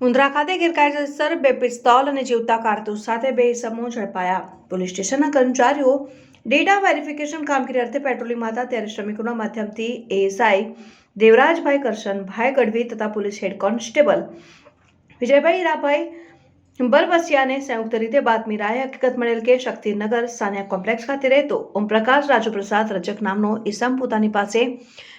મુન્દ્રા ખાતે ગેરકાયદેસર બે પિસ્તોલ અને જીવતા કારતૂસ સાથે બે સમૂહ ઝડપાયા. પોલીસ સ્ટેશનના કર્મચારીઓ ડેટા વેરિફિકેશન કામગીરી અર્થે પેટ્રોલિંગમાં હતા ત્યારે શ્રમિકોના માધ્યમથી એએસઆઈ દેવરાજભાઈ કરશનભાઈ ગઢવી તથા પોલીસ હેડ કોન્સ્ટેબલ વિજયભાઈ હીરાભાઈ બરબસિયાને સંયુક્ત રીતે બાતમી રાહે હકીકત મળેલ કે શક્તિનગર સાનિયા કોમ્પ્લેક્સ ખાતે રહેતો ઓમપ્રકાશ રાજુપ્રસાદ રજક નામનો ઇસમ પોતાની પાસે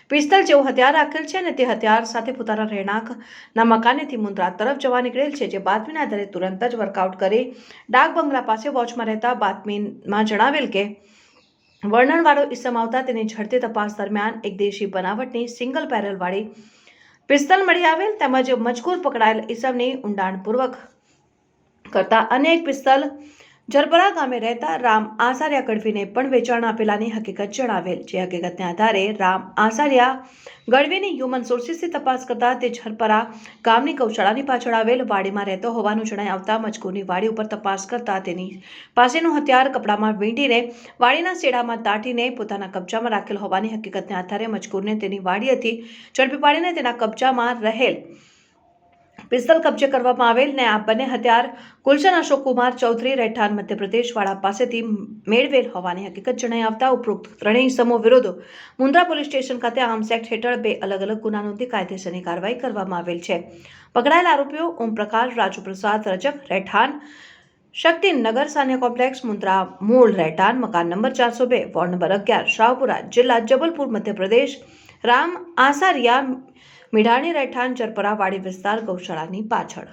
પિસ્તલ જેવું હથિયાર રાખેલ છે અને તે હથિયાર સાથે પોતાના રહેણાંકના મકાનેથી મુંદ્રા તરફ જવા નીકળેલ છે. જે બાતમીના આધારે તુરંત જ વર્કઆઉટ કરી ડાક બંગલા પાસે વોચમાં રહેતા બાતમીમાં જણાવેલ કે, વર્ણનવાળો ઈસમ આવતા તેની ઝડપી તપાસ દરમિયાન એક દેશી બનાવટની સિંગલ પેરલવાળી પિસ્તલ મળી આવેલ તેમજ મજકૂર પકડાયેલ ઇસમની ઊંડાણપૂર્વક કરતા અનેક પિસ્તલ જરબરા ગામે રહેતા રામ આસારિયા ગઢવીને પણ વેચાણ આપેલાની હકીકત જણાવેલ, જે હકીકતને આધારે રામ આસારિયા ગઢવીની હ્યુમન સોર્સિસથી તપાસ કરતા તે જરપરા ગામની ગૌશાળાની પાછળ આવેલ વાડીમાં રહેતો હોવાનું જણાઈ આવતા મજકૂરની વાડી ઉપર તપાસ કરતા તેની પાસેનું હથિયાર કપડામાં વીંટીને વાડીના શેડામાં દાટીને પોતાના કબજામાં રાખેલ હોવાની હકીકતને આધારે મજકૂરને તેની વાડીએથી ઝડપી પાડીને તેના કબજામાં રહેલ પિસ્તલ કબજે કરવામાં આવેલ ને આ બંને હથિયાર ગુલશન અશોક કુમાર ચૌધરી રહેઠાણ મધ્યપ્રદેશવાળા પાસેથી મેળવેલ હોવાની હકીકત જણાઈ આવતા ઉપરોક્ત ત્રણેય સમૂહ વિરોધો મુન્દ્રા પોલીસ સ્ટેશન ખાતે આર્મ્સ એક્ટ હેઠળ બે અલગ અલગ ગુના નોંધી કાયદેસરની કાર્યવાહી કરવામાં આવેલ છે. પકડાયેલ આરોપીઓ ઓમપ્રકાશ, રાજુપ્રસાદ, રજક, રહેઠાણ, શક્તિનગર સાન્ય કોમ્પ્લેક્સ મુન્દ્રા મૂળ રહેઠાણ, મકાન નંબર ચારસો બે, વોર્ડ નંબર અગિયાર, શાહપુરા જિલ્લા જબલપુર, મધ્યપ્રદેશ, રામ આસારિયા મીઠાણી રહેઠાણ જરપરાવાડી વિસ્તાર ગૌશાળાની પાછળ.